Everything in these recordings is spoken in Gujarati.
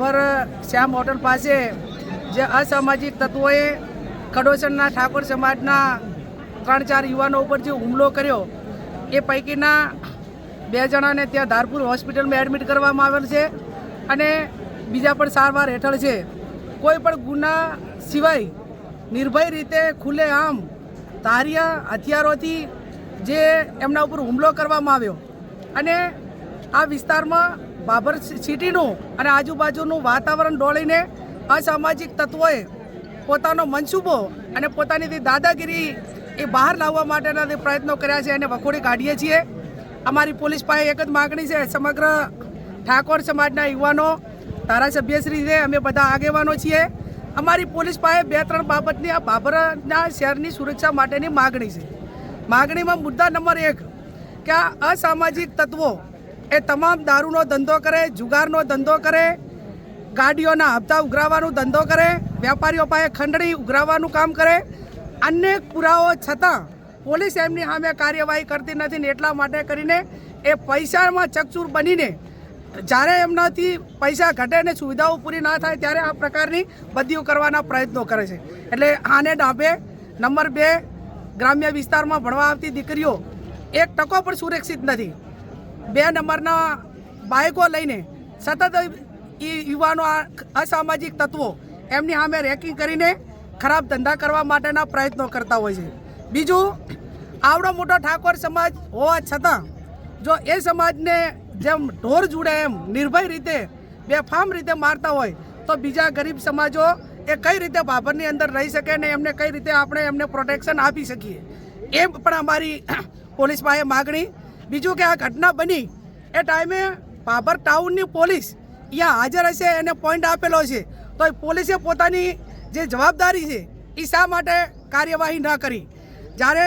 બાભર શ્યામ હોટલ પાસે જે અસામાજિક તત્વોએ ખડોસણના ઠાકોર સમાજના ત્રણ ચાર યુવાનો ઉપર જે હુમલો કર્યો, એ પૈકીના બે જણાને ત્યાં ધારપુર હોસ્પિટલમાં એડમિટ કરવામાં આવેલ છે અને બીજા પણ સારવાર હેઠળ છે. કોઈ પણ ગુના સિવાય નિર્ભય રીતે ખુલ્લે આમ તારિયા હથિયારોથી જે એમના ઉપર હુમલો કરવામાં આવ્યો અને આ વિસ્તારમાં બાબર સિટીનું અને આજુબાજુનું વાતાવરણ ડોળીને અસામાજિક તત્વોએ પોતાનો મનસૂબો અને પોતાની દાદાગીરી એ બહાર લાવવા માટેના જે પ્રયત્નો કર્યા છે એને વખોડી કાઢીએ છીએ. અમારી પોલીસ પાસે એક જ માગણી છે, સમગ્ર ઠાકોર સમાજના યુવાનો ધારાસભ્યશ્રી છે અમે બધા આગેવાનો છીએ. અમારી પોલીસ પાસે બે ત્રણ બાબતની, આ બાબરના શહેરની સુરક્ષા માટેની માગણી છે. માગણીમાં મુદ્દા નંબર એક, કે આ અસામાજિક તત્વો એ તમામ દારૂનો ધંધો કરે, જુગારનો ધંધો કરે, ગાડીઓના હપ્તા ઉઘરાવવાનો ધંધો કરે, વેપારીઓ પાસે ખંડણી ઉઘરાવવાનું કામ કરે. અનેક પુરાવો છતાં પોલીસ એમની સામે કાર્યવાહી કરતી નથી ને એટલા માટે કરીને એ પૈસામાં ચકચૂર બનીને જ્યારે એમનાથી પૈસા ઘટે ને સુવિધાઓ પૂરી ના થાય ત્યારે આ પ્રકારની બદલીઓ કરવાના પ્રયત્નો કરે છે. એટલે આને ડાબે, નંબર બે, ગ્રામ્ય વિસ્તારમાં ભણવા આવતી દીકરીઓ એક ટકો પણ સુરક્ષિત નથી. બે નંબરના બાઇકો લઈને સતત એ યુવાનો અસામાજિક તત્વો એમની સામે રેકિંગ કરીને ખરાબ ધંધા કરવા માટેના પ્રયત્નો કરતા હોય છે. બીજું, આવડો મોટો ઠાકોર સમાજ હોવા છતાં જો એ સમાજને જેમ ઢોર જુડે એમ નિર્ભય રીતે બેફામ રીતે મારતા હોય, તો બીજા ગરીબ સમાજો એ કઈ રીતે ભાભરની અંદર રહી શકે ને એમને કઈ રીતે આપણે એમને પ્રોટેક્શન આપી શકીએ? એ પણ અમારી પોલીસ પાસે માગણી બીજું કે આ ઘટના બની એ ટાઈમે બાબર ટાઉનની પોલીસ અહીંયા હાજર હશે એને પોઈન્ટ આપેલો છે. તો એ પોલીસે પોતાની જે જવાબદારી છે એ શા માટે કાર્યવાહી ન કરી? જ્યારે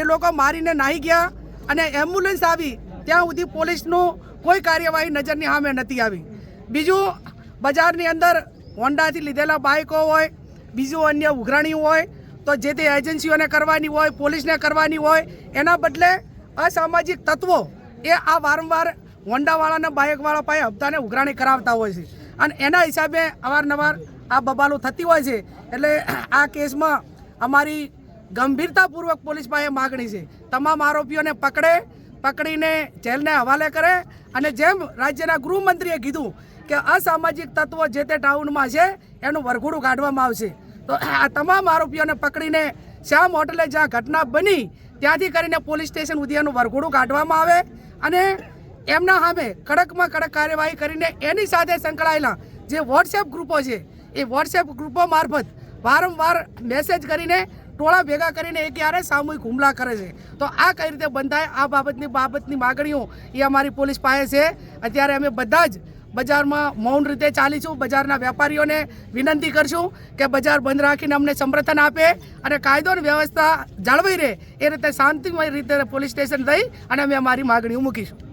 એ લોકો મારીને નાહી ગયા અને એમ્બ્યુલન્સ આવી, ત્યાં સુધી પોલીસનું કોઈ કાર્યવાહી નજરની સામે નથી આવી. બીજું, બજારની અંદર હોન્ડાથી લીધેલા બાઇકો હોય, બીજું અન્ય ઉઘરાણી હોય, તો જે તે એજન્સીઓને કરવાની હોય, પોલીસને કરવાની હોય, એના બદલે અસામાજિક તત્વો એ આ વારંવાર હોન્ડાવાળાના બાઇકવાળા પાસે હપ્તાને ઉઘરાણી કરાવતા હોય છે. અને એના હિસાબે અવારનવાર આ બબાલો થતી હોય છે. એટલે આ કેસમાં અમારી ગંભીરતાપૂર્વક પોલીસ પાસે માગણી છે. તમામ આરોપીઓને પકડે, પકડીને જેલને હવાલે કરે અને જેમ રાજ્યના ગૃહમંત્રીએ કીધું કે અસામાજિક તત્વો જે તે ટાઉનમાં છે, એનું વરઘોડું કાઢવામાં આવશે. તો આ તમામ આરોપીઓને પકડીને શ્યામ હોટલે જ્યાં ઘટના બની ત્યાંથી કરીને પોલીસ સ્ટેશન સુધીનું વરઘોડું કાઢવામાં આવે અને એમના સામે કડકમાં કડક કાર્યવાહી કરીને એની સાથે સંકળાયેલા જે વોટ્સએપ ગ્રુપો છે, એ વોટ્સએપ ગ્રુપો મારફત વારંવાર મેસેજ કરીને ટોળા ભેગા કરીને એ ક્યારે સામૂહિક હુમલા કરે છે. તો આ કઈ રીતે બંધાય? આ બાબતની બાબતની માગણીઓ એ અમારી પોલીસ પાસે છે. અત્યારે અમે બધા જ બજારમાં મૌન રીતે ચાલીશું. બજારના વેપારીઓને વિનંતી કરશું કે બજાર બંધ રાખીને અમને સમર્થન આપે અને કાયદો અને વ્યવસ્થા જાળવી રહે. એ રીતે શાંતિમય રીતે પોલીસ સ્ટેશન થઈ અને અમે અમારી માગણીઓ મૂકીશું.